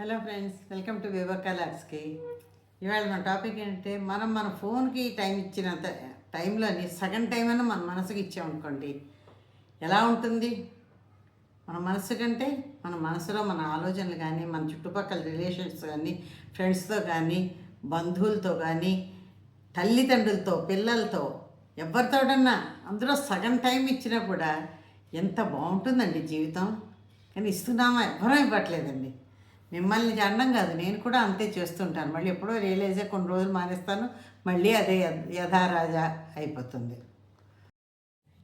Hello friends welcome to వివర్ కలర్స్కి ఇవాళ మన టాపిక్ ఏంటంటే మనం మన ఫోన్కి టైం ఇచ్చినంత టైంలోని సగం టైం అయినా మన మనసుకి ఇచ్చామనుకోండి ఎలా ఉంటుంది? మన మనసు కంటే మన మనసులో మన ఆలోచనలు కానీ మన చుట్టుపక్కల రిలేషన్స్ కానీ ఫ్రెండ్స్తో కానీ బంధువులతో కానీ తల్లిదండ్రులతో పిల్లలతో ఎవరితోటన్నా అందులో సగం టైం ఇచ్చినా కూడా ఎంత బాగుంటుందండి జీవితం. కానీ ఇస్తున్నామా? ఎవరూ ఇవ్వట్లేదండి. మిమ్మల్ని అనడం కాదు నేను కూడా అంతే చేస్తుంటాను. మళ్ళీ ఎప్పుడో రియలైజ్ అయ్యి కొన్ని రోజులు మానేస్తాను మళ్ళీ అదే యథారాజా అయిపోతుంది.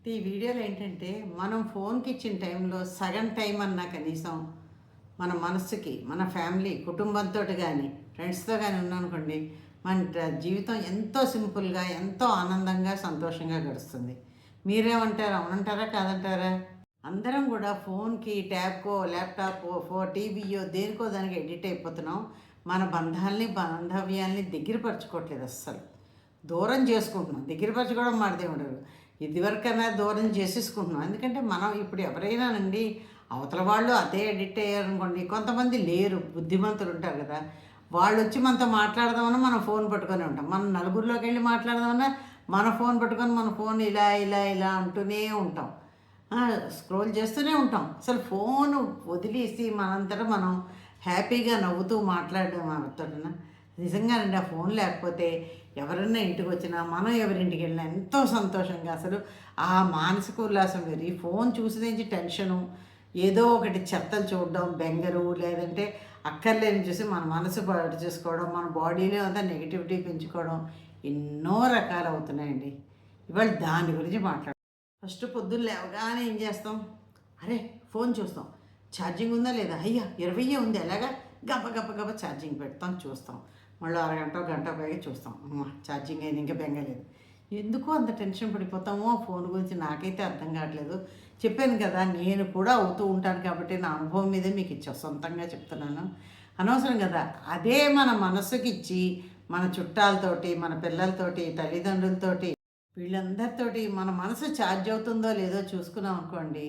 ఈ వీడియోలో ఏంటంటే మనం ఫోన్కి ఇచ్చిన టైంలో సగం టైం అన్నా కనీసం మన మనసుకి మన ఫ్యామిలీ కుటుంబంతో కానీ ఫ్రెండ్స్తో కానీ ఉన్నానుకోండి మన జీవితం ఎంతో సింపుల్గా ఎంతో ఆనందంగా సంతోషంగా గడుస్తుంది. మీరేమంటారు? అవునంటారా? కాదంటారా? అందరం కూడా ఫోన్కి ట్యాబ్కో ల్యాప్టాప్ ఫో టీవీయో దేనికో దానికి ఎడిట్ అయిపోతున్నాం. మన బంధాలని బాంధవ్యాల్ని దగ్గరపరచుకోవట్లేదు అస్సలు. దూరం చేసుకుంటున్నాం. దగ్గరపరచుకోవడం మాడితే ఉండదు ఇదివరకైనా దూరం చేసేసుకుంటున్నాం. ఎందుకంటే మనం ఇప్పుడు ఎవరైనానండి అవతల వాళ్ళు అదే ఎడిట్ అయ్యారనుకోండి కొంతమంది లేరు బుద్ధిమంతులు ఉంటారు కదా. వాళ్ళు వచ్చి మనతో మాట్లాడదామన్నా మనం ఫోన్ పట్టుకొని ఉంటాం. మనం నలుగురిలోకి వెళ్ళి మాట్లాడదామన్నా మన ఫోన్ పట్టుకొని మన ఫోన్ ఇలా ఇలా ఇలా అంటూనే ఉంటాం. స్క్రోల్ చేస్తూనే ఉంటాం. అసలు ఫోన్ వదిలేసి మనంతటా మనం హ్యాపీగా నవ్వుతూ మాట్లాడడం అవుతాడన్నా నిజంగానండి ఆ ఫోన్ లేకపోతే ఎవరన్నా ఇంటికి వచ్చినా మనం ఎవరింటికి వెళ్ళినా ఎంతో సంతోషంగా అసలు ఆ మానసిక ఉల్లాసం వేరు. ఈ ఫోన్ చూసి నుంచి టెన్షను ఏదో ఒకటి చెత్తలు చూడడం బెంగరు లేదంటే అక్కర్లేని చూసి మన మనసు పాటు చేసుకోవడం మన బాడీలో అంతా నెగిటివిటీ పెంచుకోవడం ఎన్నో రకాలు అవుతున్నాయండి ఇవాళ దాని గురించి మాట్లాడు ఫస్ట్ పొద్దున్న లేవగానే ఏం చేస్తాం? అరే ఫోన్ చూస్తాం. ఛార్జింగ్ ఉందా లేదా? అయ్యా ఇరవై ఉంది. ఎలాగా? గబ గబ గబ ఛార్జింగ్ పెడతాం చూస్తాం. మళ్ళీ అరగంట గంట పైగా చూస్తాం. ఛార్జింగ్ అయింది ఇంకా బెంగలేదు. ఎందుకు అంత టెన్షన్ పడిపోతామో? ఫోన్ గురించి నాకైతే అర్థం కావట్లేదు. చెప్పాను కదా నేను కూడా అవుతూ ఉంటాను కాబట్టి నా అనుభవం మీదే మీకు ఇచ్చా సొంతంగా చెప్తున్నాను. అనవసరం కదా. అదే మన మనసుకి ఇచ్చి మన చుట్టాలతోటి మన పిల్లలతోటి తల్లిదండ్రులతోటి వీళ్ళందరితోటి మన మనసు ఛార్జ్ అవుతుందో లేదో చూసుకున్నాం అనుకోండి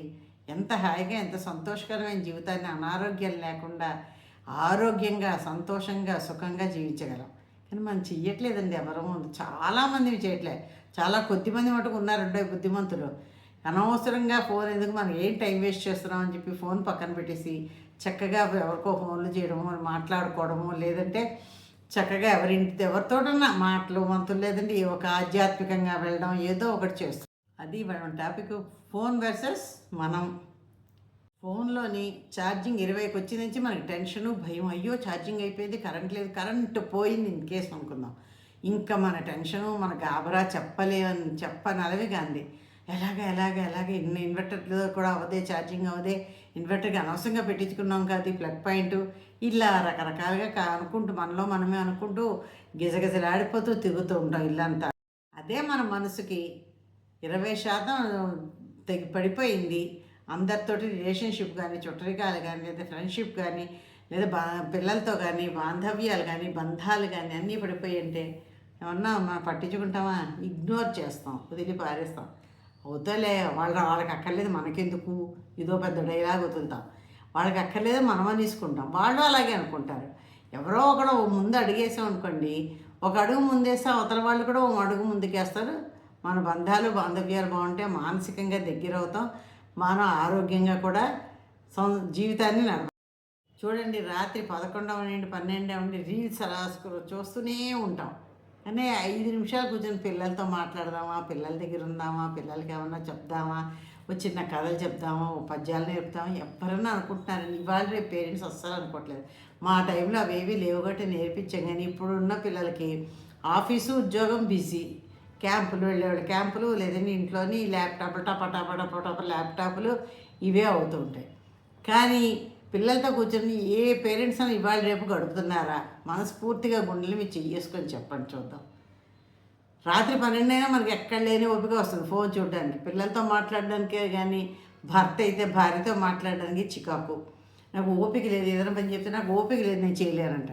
ఎంత హాయిగా ఎంత సంతోషకరమైన జీవితాన్ని అనారోగ్యం లేకుండా ఆరోగ్యంగా సంతోషంగా సుఖంగా జీవించగలం. కానీ మనం చెయ్యట్లేదండి ఎవరు చాలామంది చేయట్లేదు చాలా కొద్దిమంది మటుకు ఉన్నారు రెండో బుద్ధిమంతులు. అనవసరంగా ఫోన్ ఎందుకు మనం ఏం టైం వేస్ట్ చేస్తున్నాం అని చెప్పి ఫోన్ పక్కన పెట్టేసి చక్కగా ఎవరికో ఫోన్లు చేయడము మాట్లాడుకోవడము లేదంటే చక్కగా ఎవరింటి ఎవరితోటన్నా మాటలు మంతులు లేదండి. ఒక ఆధ్యాత్మికంగా వెళ్ళడం ఏదో ఒకటి చేస్తాం. అది మన టాపిక్ ఫోన్ వర్సెస్ మనం. ఫోన్లోని ఛార్జింగ్ ఇరవైకి వచ్చి నుంచి మనకి టెన్షను భయం అయ్యో ఛార్జింగ్ అయిపోయింది కరెంట్ లేదు కరెంట్ పోయింది ఇన్ కేసు అనుకుందాం. ఇంకా మన టెన్షను మన గాబరా చెప్పలేని చెప్పనలవి గాంది ఎలాగ ఎలాగ ఎలాగ ఇన్ని ఇన్వర్టర్లో కూడా అవదే ఛార్జింగ్ అవదే ఇన్వర్టర్కి అనవసరంగా పెట్టించుకున్నాం కాదు ప్లగ్ పాయింట్. ఇలా రకరకాలుగా కా- అనుకుంటూ మనలో మనమే అనుకుంటూ గిజగిజలాడిపోతూ తిరుగుతూ ఉంటాం ఇల్లంతా. అదే మన మనసుకి ఇరవై శాతం తెగి పడిపోయింది. అందరితోటి రిలేషన్షిప్ కానీ చుట్టరికాలు కానీ లేదా ఫ్రెండ్షిప్ కానీ లేదా బా పిల్లలతో కానీ బాంధవ్యాలు కానీ బంధాలు కానీ అన్నీ పడిపోయి అంటే ఏమన్నా మనం పట్టించుకుంటామా? ఇగ్నోర్ చేస్తాం వదిలి పారేస్తాం. అవుతాలే వాళ్ళ వాళ్ళకి అక్కర్లేదు మనకెందుకు? ఇదో పెద్ద డైలాగ్ వదులుతాం వాళ్ళకి అక్కర్లేదు మనమని తీసుకుంటాం. వాళ్ళు అలాగే అనుకుంటారు. ఎవరో ఒకడు ముందు అడిగేసాం అనుకోండి ఒక అడుగు ముందేస్తే అవతల వాళ్ళు కూడా ఒక అడుగు ముందుకేస్తారు. మన బంధాలు బాంధవ్యాలు బాగుంటే మానసికంగా దగ్గర అవుతాం మనం ఆరోగ్యంగా కూడా సం- జీవితాన్ని నడవ చూడండి రాత్రి పదకొండవ నుండి పన్నెండవ నుండి రీల్స్ అలా చూస్తూనే ఉంటాం. కానీ ఐదు నిమిషాలు కూర్చొని పిల్లలతో మాట్లాడదామా? పిల్లల దగ్గర ఉందామా? పిల్లలకి ఏమన్నా చెప్దామా? ఓ చిన్న కథలు చెప్దామా? ఓ పద్యాలు నేర్పుతామా ఎవరన్నా అనుకుంటున్నారు ఇవాళ రేపు పేరెంట్స్ అస్సలు అనుకోవట్లేదు. మా టైంలో అవేవి లేవు కాబట్టి నేర్పించాం కానీ ఇప్పుడున్న పిల్లలకి ఆఫీసు ఉద్యోగం బిజీ. క్యాంపులు వెళ్ళేవాళ్ళు క్యాంపులు లేదంటే ఇంట్లోని ల్యాప్టాప్లు టప టప టప టప ల్యాప్టాప్లు ఇవే అవుతూ ఉంటాయి. కానీ పిల్లలతో కూర్చొని ఏ పేరెంట్స్ అని ఇవాళ రేపు గడుపుతున్నారా? మనస్ఫూర్తిగా గుండెలు మీరు చెయ్యేసుకొని చెప్పండి చూద్దాం. రాత్రి పన్నెండైనా మనకి ఎక్కడ లేని ఓపిక వస్తుంది ఫోన్ చూడడానికి. పిల్లలతో మాట్లాడడానికే కానీ భర్త అయితే భార్యతో మాట్లాడడానికి చికాకు. నాకు ఓపిక లేదు ఏదైనా పని చెప్తే నాకు ఓపిక లేదు నేను చేయలేనంట.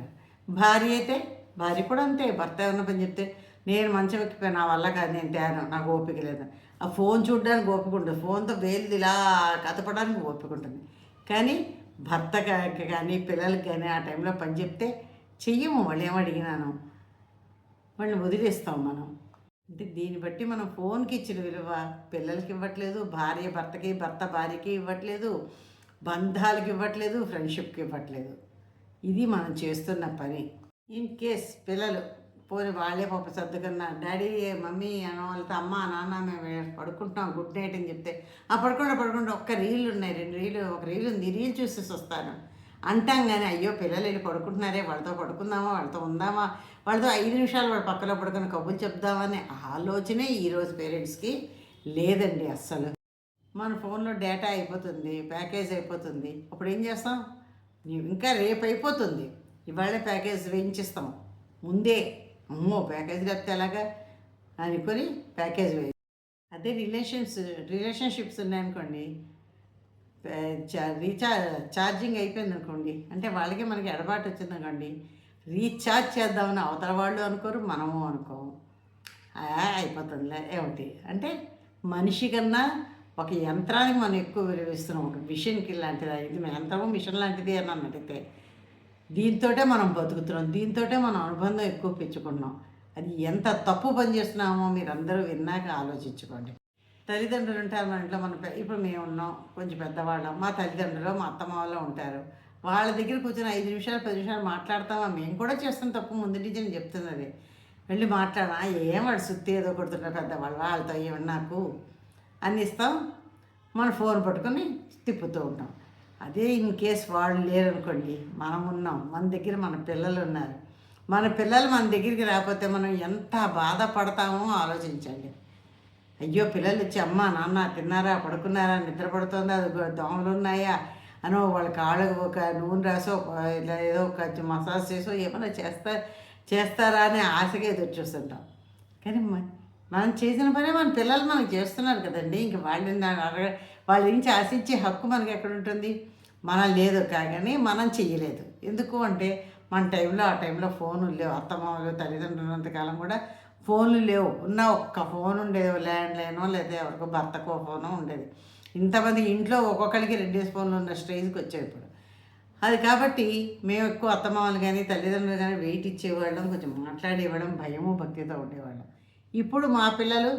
భార్య అయితే భార్య కూడా అంతే భర్త ఏదైనా పని చెప్తే నేను మంచం ఎక్కిపోయి నా వల్ల కాదు నేను తేను నాకు ఓపిక లేదు. ఆ ఫోన్ చూడడానికి ఓపిక ఉంటుంది ఫోన్తో వేలు ఇలా కథపడానికి ఓపిక ఉంటుంది. కానీ భర్తకి కానీ పిల్లలకి కానీ ఆ టైంలో పని చెప్తే చెయ్యము. వాళ్ళు ఏమడిగినాను వాళ్ళని వదిలేస్తాం మనం. అంటే దీన్ని బట్టి మనం ఫోన్కి ఇచ్చిన విలువ పిల్లలకి ఇవ్వట్లేదు భార్య భర్తకి భర్త భార్యకి ఇవ్వట్లేదు బంధాలకి ఇవ్వట్లేదు ఫ్రెండ్షిప్కి ఇవ్వట్లేదు. ఇది మనం చేస్తున్న పని. ఇన్ కేస్ పిల్లలు పోని వాళ్ళే పాప సర్దుకున్నా డాడీ మమ్మీ అన్న వాళ్ళతో అమ్మ నాన్న మేము పడుకుంటున్నాం గుడ్ నైట్ అని చెప్తే. ఆ పడుకుంటా పడుకుంటా ఒక్క రీల్ ఉన్నాయి రెండు రీలు ఒక రీల్ ఉంది రీల్ చూసేసి వస్తాను. అంటాం కానీ అయ్యో పిల్లలు వెళ్ళి పడుకుంటున్నారే వాళ్ళతో పడుకుందామా వాళ్ళతో ఉందామా? వాళ్ళతో ఐదు నిమిషాలు వాళ్ళ పక్కలో పడుకొని కబుర్లు చెప్దామనే ఆలోచనే ఈరోజు పేరెంట్స్కి లేదండి అస్సలు. మన ఫోన్లో డేటా అయిపోతుంది ప్యాకేజ్ అయిపోతుంది. అప్పుడు ఏం చేస్తాం? ఇంకా రేపు అయిపోతుంది. ఇవాళ ప్యాకేజ్ వేయించిస్తాం. ముందే. అమ్మో ప్యాకేజ్ లేకపోతే ఎలాగా? అనుకొని ప్యాకేజ్ వేయి. అదే రిలేషన్స్ రిలేషన్షిప్స్ ఉన్నాయనుకోండి రీఛార్జ్ ఛార్జింగ్ అయిపోయింది అనుకోండి అంటే వాళ్ళకి మనకి ఎడబాటు వచ్చింది అనుకోండి రీఛార్జ్ చేద్దామని అవతల వాళ్ళు అనుకోరు మనము అనుకోము. అయిపోతుందిలే ఏమిటి? అంటే మనిషి కన్నా ఒక యంత్రానికి మనం ఎక్కువ విలువిస్తున్నాం ఒక మిషన్కి లాంటిది ఇది యంత్రము మిషన్ లాంటిది అని అడిగితే దీంతోటే మనం బతుకుతున్నాం దీంతోటే మనం అనుబంధం ఎక్కువ పెంచుకుంటున్నాం. అది ఎంత తప్పు పని చేస్తున్నామో మీరు అందరూ విన్నాక ఆలోచించుకోండి. తల్లిదండ్రులు ఉంటారు మన ఇంట్లో మన ఇప్పుడు మేము ఉన్నాం కొంచెం పెద్దవాళ్ళం. మా తల్లిదండ్రులు మా అత్తమ్మ వాళ్ళు ఉంటారు. వాళ్ళ దగ్గర కూర్చొని ఐదు నిమిషాలు పది నిమిషాలు మాట్లాడతామా? మేము కూడా చేస్తాం తప్పు ముందు నుంచి నేను చెప్తున్నది వెళ్ళి మాట్లాడా ఏం వాడు సుత్తి ఏదో కొడుతున్నారు పెద్దవాళ్ళు వాళ్ళతో ఏమన్నా నాకు అని ఇస్తాం. మన ఫోన్ పట్టుకొని తిప్పుతూ ఉంటాం. అదే ఇన్ కేస్ వాళ్ళు లేరనుకోండి మనం ఉన్నాం మన దగ్గర మన పిల్లలు ఉన్నారు. మన పిల్లలు మన దగ్గరికి రాకపోతే మనం ఎంత బాధపడతామో ఆలోచించండి. అయ్యో పిల్లలు వచ్చి అమ్మ నాన్న తిన్నారా పడుకున్నారా నిద్రపడుతుందా అది దోమలు ఉన్నాయా? అనో వాళ్ళ కాళ్ళకు ఒక నూనె రాసో ఒక ఇలా ఏదో ఒక మసాజ్ చేసో ఏమైనా చేస్తా చేస్తారా అనే ఆశగా ఎదురు చూస్తుంటాం. కానీ మనం చేసిన పనే మన పిల్లలు మనకు చేస్తున్నారు కదండి. ఇంక వాళ్ళని అడగ వాళ్ళ నుంచి ఆశించే హక్కు మనకి ఎక్కడ ఉంటుంది? మనం లేదు కానీ మనం చెయ్యలేదు. ఎందుకు అంటే మన టైంలో ఆ టైంలో ఫోన్లు లేవు. అత్తమామలు తల్లిదండ్రులు ఉన్నంతకాలం కూడా ఫోన్లు లేవు. ఉన్న ఒక్క ఫోన్ ఉండేది ల్యాండ్ లైనో లేదా ఎవరికో భర్తకో ఫోనో ఉండేది. ఇంతమంది ఇంట్లో ఒక్కొక్కరికి రెండేసి ఫోన్లు ఉన్న స్టేజ్కి వచ్చాయి ఇప్పుడు. అది కాబట్టి మేము ఎక్కువ అత్తమామలు కానీ తల్లిదండ్రులు కానీ వెయిట్ ఇచ్చేవాళ్ళం కొంచెం మాట్లాడేవాళ్ళం భయము భక్తితో ఉండేవాళ్ళం. ఇప్పుడు మా పిల్లలు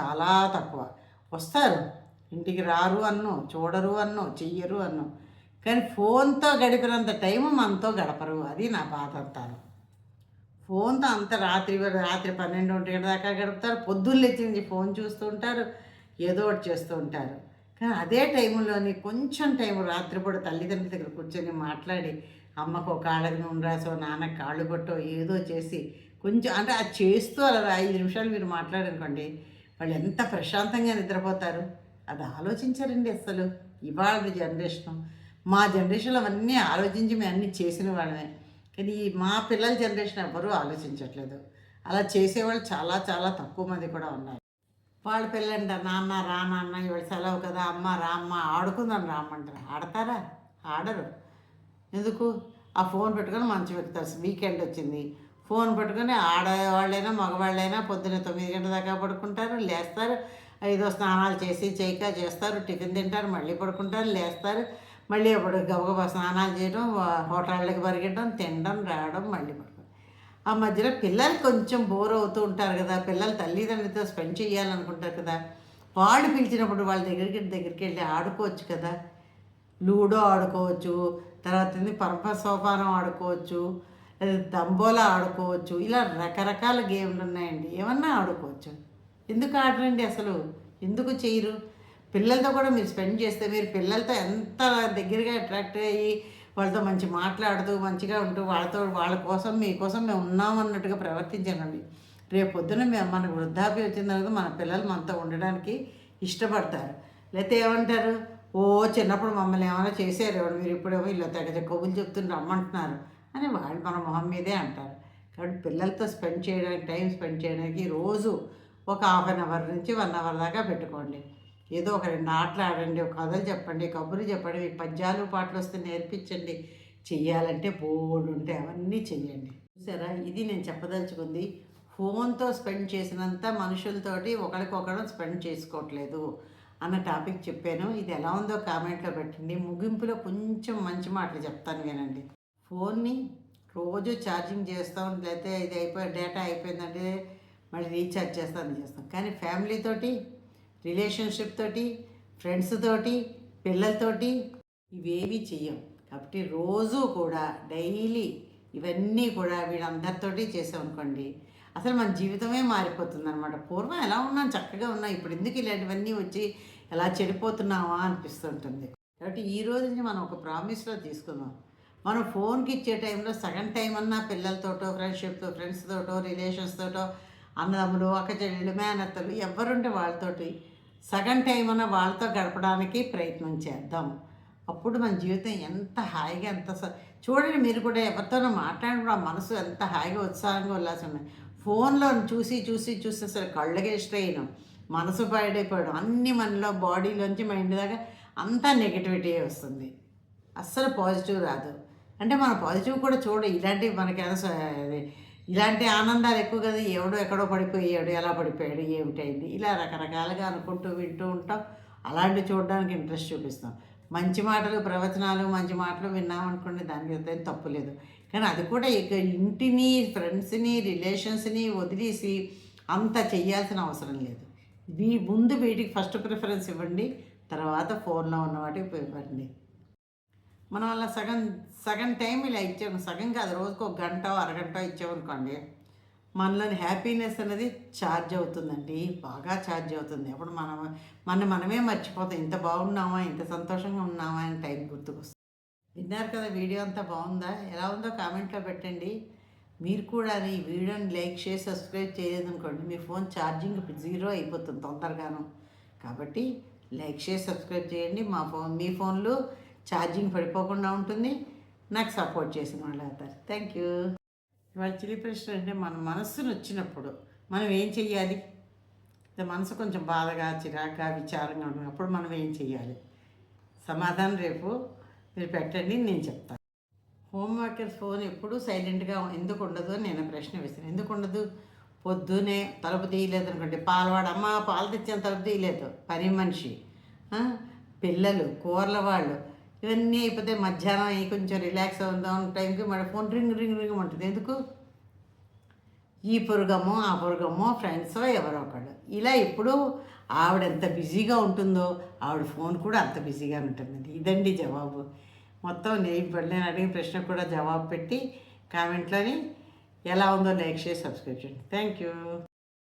చాలా తక్కువ. వస్తారు. ఇంటికి రారు అన్నో చూడరు అన్నో చెయ్యరు అన్నో. కానీ ఫోన్తో గడిపినంత టైం మనతో గడపరు. అది నా బాధ అంతాను. ఫోన్తో అంత రాత్రి రాత్రి పన్నెండు ఒంటి దాకా గడుపుతారు. పొద్దున్న లేచింది ఫోన్ చూస్తూ ఉంటారు. ఏదో ఒకటి చేస్తూ ఉంటారు. కానీ అదే టైంలోని కొంచెం టైం రాత్రిపూట తల్లిదండ్రుల దగ్గర కూర్చొని మాట్లాడి అమ్మకు కాళ్ళకి నూనె రాసో నాన్నకి కాళ్ళు కొట్టో ఏదో చేసి కొంచెం అంటే అది చేస్తూ అలా ఐదు నిమిషాలు మీరు మాట్లాడనుకోండి వాళ్ళు ఎంత ప్రశాంతంగా నిద్రపోతారు. అది ఆలోచించారండి అసలు ఇవాళ జనరేషన్ మా జనరేషన్లో అవన్నీ ఆలోచించి మేము అన్నీ చేసిన వాళ్ళమే. కానీ మా పిల్లల జనరేషన్ ఎవ్వరూ ఆలోచించట్లేదు. అలా చేసేవాళ్ళు చాలా చాలా తక్కువ మంది కూడా ఉన్నారు. వాళ్ళ పిల్లంట నాన్న రా నాన్న ఇవాళ సెలవు కదా అమ్మ రా అమ్మ ఆడుకుందాం రామ్మంటారు ఆడతారా? ఆడరు. ఎందుకు? ఆ ఫోన్ పెట్టుకొని మంచి పెడతారు వీకెండ్ వచ్చింది. ఫోన్ పట్టుకొని ఆడవాళ్ళైనా మగవాళ్ళైనా పొద్దున్న తొమ్మిది గంటల దాకా పడుకుంటారు లేస్తారు. ఐదో స్నానాలు చేసి చేయక చేస్తారు టిఫిన్ తింటారు మళ్ళీ పడుకుంటారు లేస్తారు. మళ్ళీ అప్పుడు గబగబా స్నానాలు చేయడం హోటళ్ళకి పరిగెట్టడం తినడం రావడం మళ్ళీ పడుకోవడం. ఆ మధ్యలో పిల్లలు కొంచెం బోర్ అవుతూ ఉంటారు కదా పిల్లలు తల్లిదండ్రులతో స్పెండ్ చేయాలనుకుంటారు కదా వాళ్ళు పిలిచినప్పుడు వాళ్ళ దగ్గరికి దగ్గరికి వెళ్ళి ఆడుకోవచ్చు కదా. లూడో ఆడుకోవచ్చు తర్వాత ఏంది పరమ సోపానం ఆడుకోవచ్చు దంబోలా ఆడుకోవచ్చు ఇలా రకరకాల గేమ్లు ఉన్నాయండి. ఏమన్నా ఆడుకోవచ్చు. ఎందుకు ఆడరండి అసలు? ఎందుకు చేయరు? పిల్లలతో కూడా మీరు స్పెండ్ చేస్తే మీరు పిల్లలతో ఎంత దగ్గరగా అట్రాక్ట్ అయ్యి వాళ్ళతో మంచి మాట్లాడుతూ మంచిగా ఉంటూ వాళ్ళతో వాళ్ళ కోసం మీకోసం మేము ఉన్నాం అన్నట్టుగా ప్రవర్తించానండి. రేపు పొద్దున మేము మనకు వృద్ధాప్యం వచ్చిన తర్వాత మన పిల్లలు మనతో ఉండడానికి ఇష్టపడతారు. లేకపోతే ఏమంటారు? ఓ చిన్నప్పుడు మమ్మల్ని ఏమైనా చేశారు ఎవరు? మీరు ఇప్పుడేమో ఇలా తెగ కబులు చెప్తుంటే రమ్మంటున్నారు అని వాళ్ళు మన మొహం మీదే అంటారు. కాబట్టి పిల్లలతో స్పెండ్ చేయడానికి టైం స్పెండ్ చేయడానికి రోజు ఒక హాఫ్ అన్ అవర్ నుంచి వన్ అవర్ దాకా పెట్టుకోండి. ఏదో ఒక రెండు ఆటలు ఆడండి ఒక కథలు చెప్పండి కబుర్లు చెప్పండి మీ పద్యాలు పాటలు వస్తే నేర్పించండి. చెయ్యాలంటే బోర్డు ఉంటే అవన్నీ చెయ్యండి. చూసారా? ఇది నేను చెప్పదలుచుకుంది. ఫోన్తో స్పెండ్ చేసినంత మనుషులతోటి ఒకరికొకరు స్పెండ్ చేసుకోవట్లేదు అన్న టాపిక్ చెప్పాను. ఇది ఎలా ఉందో కామెంట్లో పెట్టండి. ముగింపులో కొంచెం మంచి మాటలు చెప్తాను వినండి. ఫోన్ని రోజు ఛార్జింగ్ చేస్తాం లేకపోతే ఇది అయిపోయి డేటా అయిపోయిందంటే మళ్ళీ రీఛార్జ్ చేస్తాను చేస్తాం. కానీ ఫ్యామిలీతోటి రిలేషన్షిప్ తోటి ఫ్రెండ్స్ తోటి పిల్లలతోటి ఇవేవి చెయ్యం. కాబట్టి రోజు కూడా డైలీ ఇవన్నీ కూడా వీళ్ళందరితోటి చేసామనుకోండి అసలు మన జీవితమే మారిపోతుంది అనమాట పూర్వం ఎలా ఉన్నాం చక్కగా ఉన్నాం ఇప్పుడు ఎందుకు ఇలాంటివన్నీ వచ్చి ఎలా చెడిపోతున్నావా అనిపిస్తుంటుంది. కాబట్టి ఈ రోజు నుంచి మనం ఒక ప్రామిస్లో తీసుకుందాం. మనం ఫోన్కి ఇచ్చే టైంలో సగం టైం అన్నా పిల్లలతోటో ఫ్రెండ్షిప్తో ఫ్రెండ్స్తోటో రిలేషన్స్తోటో అన్నదమ్ములు అక్క చెల్లెలు మేనత్తలు ఎవరుంటే వాళ్ళతోటి సగం టైం అన్న వాళ్ళతో గడపడానికి ప్రయత్నం చేద్దాం. అప్పుడు మన జీవితం ఎంత హాయిగా ఎంత స- చూడండి మీరు కూడా ఎవరితోనో మాట్లాడినప్పుడు ఆ మనసు ఎంత హాయిగా ఉత్సాహంగా ఉల్లాసంగా. ఫోన్లో చూసి చూసి చూసి అసలు కళ్ళకే స్ట్రెయిన్ మనసు పాడైపోవడం అన్ని మనలో బాడీలోంచి మైండ్ దాకా అంతా నెగిటివిటీ వస్తుంది. అస్సలు పాజిటివ్ రాదు. అంటే మన పాజిటివ్ కూడా చూడ ఇలాంటివి మనకి ఇలాంటి ఆనందాలు ఎక్కువ కదా ఎవడో ఎక్కడో పడిపోయాడు ఎలా పడిపోయాడు ఏమిటైంది? ఇలా రకరకాలుగా అనుకుంటూ వింటూ ఉంటాం. అలాంటివి చూడడానికి ఇంట్రెస్ట్ చూపిస్తాం. మంచి మాటలు ప్రవచనాలు మంచి మాటలు విన్నామనుకోండి దానికి అయితే తప్పు లేదు. కానీ అది కూడా ఇక ఇంటిని ఫ్రెండ్స్ని రిలేషన్స్ని వదిలేసి అంత చేయాల్సిన అవసరం లేదు. వీ ముందు వీటికి ఫస్ట్ ప్రిఫరెన్స్ ఇవ్వండి తర్వాత ఫోన్లో ఉన్న వాటికి ఇవ్వండి. మనం అలా సగం సగం టైం ఇలా ఇచ్చాము సగం కాదు రోజుకు ఒక గంట అరగంట ఇచ్చామనుకోండి మనలోని హ్యాపీనెస్ అనేది ఛార్జ్ అవుతుందండి బాగా ఛార్జ్ అవుతుంది. అప్పుడు మనం మన మనమే మర్చిపోతాం ఇంత బాగున్నామా ఇంత సంతోషంగా ఉన్నామా అని టైం గుర్తుకొస్తుంది. విన్నారు కదా వీడియో అంతా బాగుందా? ఎలా ఉందో కామెంట్లో పెట్టండి. మీరు కూడా ఈ వీడియోని లైక్ చేసి సబ్స్క్రైబ్ చేయలేదు అనుకోండి మీ ఫోన్ ఛార్జింగ్ జీరో అయిపోతుంది తొందరగాను. కాబట్టి లైక్ చేసి సబ్స్క్రైబ్ చేయండి. మా ఫోన్ మీ ఫోన్లో ఛార్జింగ్ పడిపోకుండా ఉంటుంది. నాకు సపోర్ట్ చేసిన వాళ్ళు అవుతారు. థ్యాంక్ యూ ఇవాళ చిలి ప్రశ్న అంటే మన మనస్సును వచ్చినప్పుడు మనం ఏం చెయ్యాలి? మనసు కొంచెం బాధగా చిరాగ్గా విచారంగా ఉన్నప్పుడు మనం ఏం చెయ్యాలి? సమాధానం రేపు మీరు పెట్టండి నేను చెప్తాను. హోమ్ వర్కర్స్ ఫోన్ ఎప్పుడూ సైలెంట్గా ఎందుకు ఉండదు అని నేను ప్రశ్న వేస్తాను ఎందుకు ఉండదు? పొద్దునే తలుపు తీయలేదు అనుకోండి పాలవాడు అమ్మ పాలు తెచ్చాను తలుపు తీయలేదు. పని మనిషి. పిల్లలు కూరల వాళ్ళు ఇవన్నీ అయిపోతే మధ్యాహ్నం అయ్యి కొంచెం రిలాక్స్ అవుదాం టైంకి మన ఫోన్ రింగ్ రింగ్ రింగ్ ఉంటుంది ఎందుకు? ఈ పురుగమో ఆ పురుగమో ఫ్రెండ్సో ఎవరో ఒకళ్ళు. ఇలా ఎప్పుడు ఆవిడ ఎంత బిజీగా ఉంటుందో ఆవిడ ఫోన్ కూడా అంత బిజీగా ఉంటుందండి. ఇదండి జవాబు. మొత్తం నేను ఇప్పుడు నేను అడిగిన ప్రశ్నకు కూడా జవాబు పెట్టి కామెంట్లోని ఎలా ఉందో లైక్ చేసి సబ్స్క్రైబ్ చేయండి. Thank you